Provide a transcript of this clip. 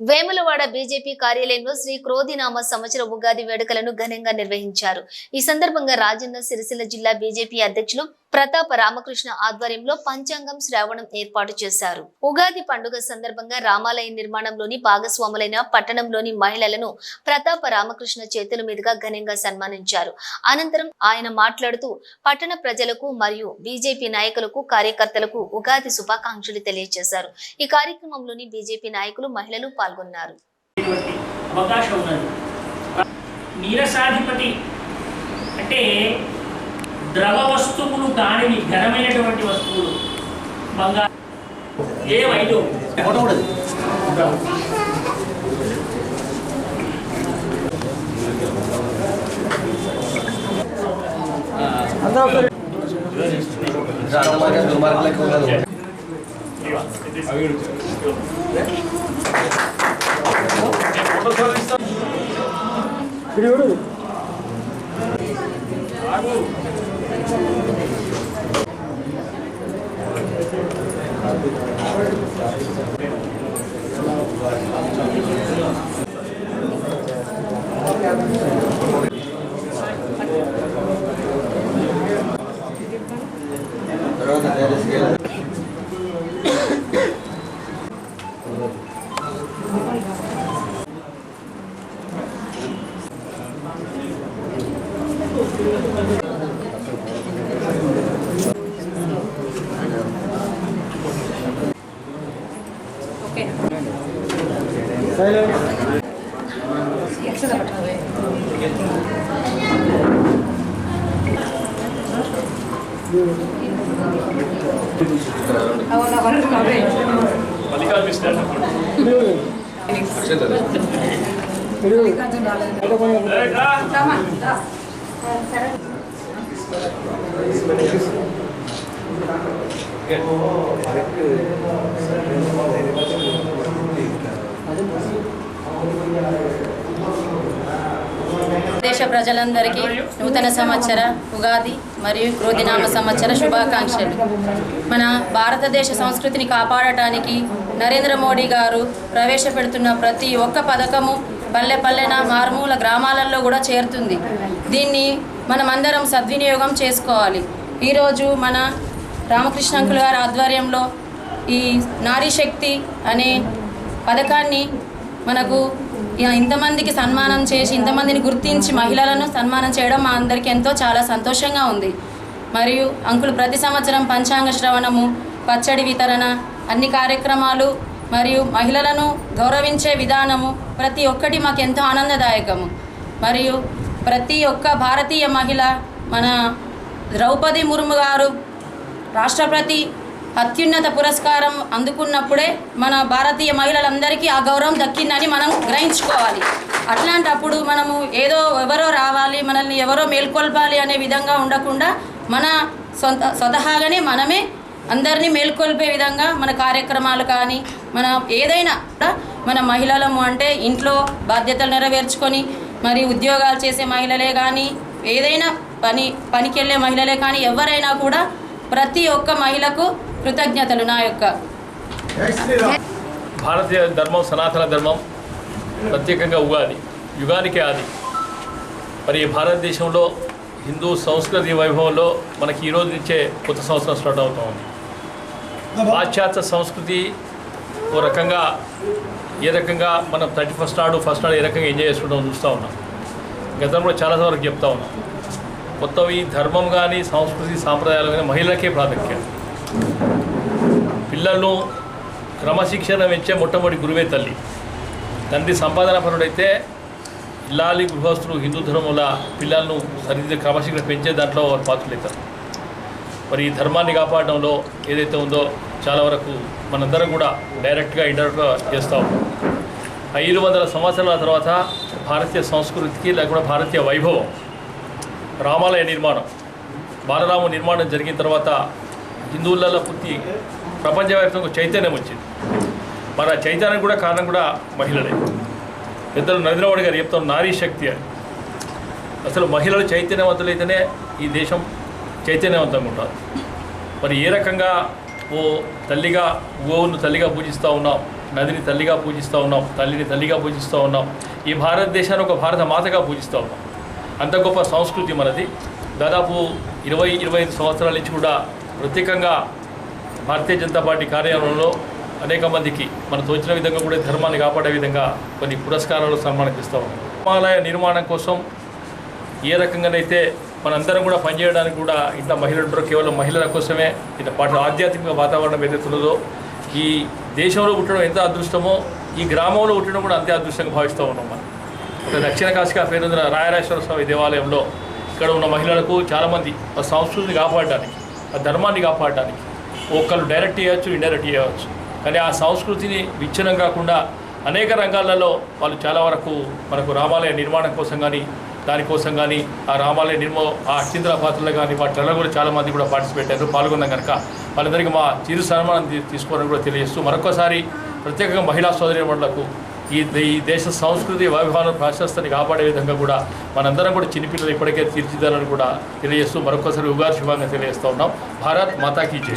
Vemulawada BJP కార్యాలయంలో శ్రీ క్రోధినామ సంవత్సర ఉగాది వేడుకలను ఘనంగా నిర్వహించారు. ఈ సందర్భంగా రాజన్న సిరిసిల్ల జిల్లా బీజేపీ అధ్యక్షులు ప్రతాప రామకృష్ణ ఆధ్వర్యంలో పంచాంగం శ్రావణం ఏర్పాటు చేశారు. ఉగాది పండుగ సందర్భంగా రామాలయ నిర్మాణంలోని భాగస్వాములైన పట్టణంలోని మహిళలను ప్రతాప రామకృష్ణ చేతుల మీదుగా ఘనంగా సన్మానించారు. అనంతరం ఆయన మాట్లాడుతూ పట్టణ ప్రజలకు మరియు బీజేపీ నాయకులకు కార్యకర్తలకు ఉగాది శుభాకాంక్షలు తెలియజేశారు. ఈ కార్యక్రమంలోని బీజేపీ నాయకులు మహిళలు పాల్గొన్నారు. నీరసాధిపతి అంటే ద్రవ వస్తువులు కానివి ఘనమైనటువంటి వస్తువులు బంగారు ఏ వైద్యు దుర్మార్గులకు ఉండదు తర్వాత Ayo, దేశ ప్రజలందరికీ నూతన సంవత్సర ఉగాది మరియు క్రోధినామ సంవత్సర శుభాకాంక్షలు. మన భారతదేశ సంస్కృతిని కాపాడటానికి నరేంద్ర మోడీ గారు ప్రవేశపెడుతున్న ప్రతి ఒక్క పథకము పల్లె పల్లెన మారుమూల గ్రామాలలో కూడా చేరుతుంది. దీన్ని మనమందరం సద్వినియోగం చేసుకోవాలి. ఈరోజు మన రామకృష్ణ అంకుల్ గారి ఆధ్వర్యంలో ఈ నారీ శక్తి అనే పథకాన్ని మనకు ఇంతమందికి సన్మానం చేసి ఇంతమందిని గుర్తించి మహిళలను సన్మానం చేయడం మా అందరికీ ఎంతో చాలా సంతోషంగా ఉంది. మరియు అంకులు ప్రతి సంవత్సరం పంచాంగ శ్రవణము పచ్చడి వితరణ అన్ని కార్యక్రమాలు మరియు మహిళలను గౌరవించే విధానము ప్రతి ఒక్కటి మాకు ఎంతో ఆనందదాయకము. మరియు ప్రతి ఒక్క భారతీయ మహిళ మన ద్రౌపది ముర్ము గారు రాష్ట్రపతి అత్యున్నత పురస్కారం అందుకున్నప్పుడే మన భారతీయ మహిళలందరికీ ఆ గౌరవం దక్కిందని మనం గ్రహించుకోవాలి. అట్లాంటప్పుడు మనము ఏదో ఎవరో రావాలి మనల్ని ఎవరో మేల్కొల్పాలి అనే విధంగా ఉండకుండా మన సొంత స్వతహాగానే మనమే అందరినీ మేల్కొల్పే విధంగా మన కార్యక్రమాలు కానీ మన ఏదైనా మన మహిళలము అంటే ఇంట్లో బాధ్యతలు నెరవేర్చుకొని మరి ఉద్యోగాలు చేసే మహిళలే కానీ ఏదైనా పని పనికి వెళ్ళే మహిళలే కానీ ఎవరైనా కూడా ప్రతి ఒక్క మహిళకు కృతజ్ఞతలు నా యొక్క. భారతీయ ధర్మం సనాతన ధర్మం ప్రత్యేకంగా ఉగాది యుగానికే ఆది. మరి భారతదేశంలో హిందూ సంస్కృతి వైభవంలో మనకి ఈ రోజు నుంచే కొత్త సంవత్సరం స్టార్ట్ అవుతూ ఉంది పాశ్చాత్య సంస్కృతి ఓ రకంగా ఏ రకంగా మనం థర్టీ ఫస్ట్ నాడు ఫస్ట్ నాడు ఏ రకంగా ఎంజాయ్ చేసుకుంటాం చూస్తూ ఉన్నాం. గతంలో చాలా వరకు చెప్తా ఉన్నాం. కొత్తవి ధర్మం కానీ సంస్కృతి సాంప్రదాయాలు కానీ మహిళలకే ప్రాముఖ్యం. పిల్లలను క్రమశిక్షణ పెంచే మొట్టమొదటి గురువే తల్లి. తండ్రి సంపాదన పరుడైతే ఇల్లాలి గృహస్థులు హిందూ ధర్మంలో పిల్లలను సరిదిద్దే క్రమశిక్షణ పెంచే దాంట్లో వారు పాత్రలవుతారు మరి ఈ ధర్మాన్ని కాపాడడంలో ఏదైతే ఉందో చాలా వరకు మనందరం కూడా డైరెక్ట్గా ఇండైరెక్ట్గా చేస్తూ ఐదు వందల సంవత్సరాల తర్వాత భారతీయ సంస్కృతికి లేకుండా భారతీయ వైభవం రామాలయ నిర్మాణం బాలరామ నిర్మాణం జరిగిన తర్వాత హిందువులలో పుట్టి ప్రపంచవ్యాప్తంగా చైతన్యం వచ్చింది. మరి ఆ చైతన్యం కూడా కారణం కూడా మహిళలే. ఇద్దరు నరేంద్ర గారు చెప్తాం నారీ శక్తి అని. అసలు మహిళలు చైతన్యవంతులైతేనే ఈ దేశం చైతన్యవంతంగా ఉంటారు మరి ఏ రకంగా ఓ తల్లిగా గోవును తల్లిగా పూజిస్తూ ఉన్నాం నదిని తల్లిగా పూజిస్తూ ఉన్నాం తల్లిని తల్లిగా పూజిస్తూ ఉన్నాం ఈ భారతదేశాన్ని ఒక భారత మాతగా పూజిస్తూ ఉన్నాం. అంత గొప్ప సంస్కృతి మనది. దాదాపు ఇరవై ఇరవై ఐదు సంవత్సరాల నుంచి కూడా ప్రత్యేకంగా భారతీయ జనతా పార్టీ కార్యాలయంలో అనేక మందికి మనం తోచిన విధంగా కూడా ధర్మాన్ని కాపాడే విధంగా కొన్ని పురస్కారాలు సన్మానిస్తూ ఉన్నాం. హిమాలయ నిర్మాణం కోసం ఏ రకంగానైతే మనందరం కూడా పనిచేయడానికి కూడా ఇంత మహిళలు ఉంటారో. కేవలం మహిళల కోసమే ఇంత పాటు ఆధ్యాత్మిక వాతావరణం ఏదైతున్నదో ఈ దేశంలో పుట్టడం ఎంత అదృష్టమో ఈ గ్రామంలో పుట్టడం కూడా అంతే అదృష్టంగా భావిస్తూ ఉన్నాం మనం. దక్షిణ కాశికా పేరుందిన రాయరాజేశ్వర స్వామి దేవాలయంలో ఇక్కడ ఉన్న మహిళలకు చాలామంది ఆ సంస్కృతిని కాపాడడానికి ఆ ధర్మాన్ని కాపాడడానికి ఒకళ్ళు డైరెక్ట్ చేయవచ్చు ఇండైరెక్ట్ చేయవచ్చు. కానీ ఆ సంస్కృతిని విచ్ఛిన్నం కాకుండా అనేక రంగాలలో వాళ్ళు చాలా వరకు మనకు రామాలయ నిర్మాణం కోసం కానీ దానికోసం కానీ ఆ రామాలయ నిర్మో ఆ అత్యంతర పాత్రలో కానీ వాటిలో కూడా చాలామంది కూడా పార్టిసిపేట్ అయ్యారు పాల్గొన్నాం కనుక వాళ్ళందరికీ మా చిరు సన్మానం తీసుకోవాలని కూడా తెలియజేస్తూ మరొకసారి ప్రత్యేకంగా మహిళా సోదరి మండలకు ఈ ఈ దేశ సంస్కృతి వైభవాలను ప్రాశస్తాన్ని కాపాడే విధంగా కూడా మనందరం కూడా చిన్నపిల్లలు ఇప్పటికే తీర్చిదారని కూడా తెలియజేస్తూ మరొకసారి ఉగాది శుభంగా తెలియజేస్తూ ఉన్నాం. భారత్ మాతాకి జై.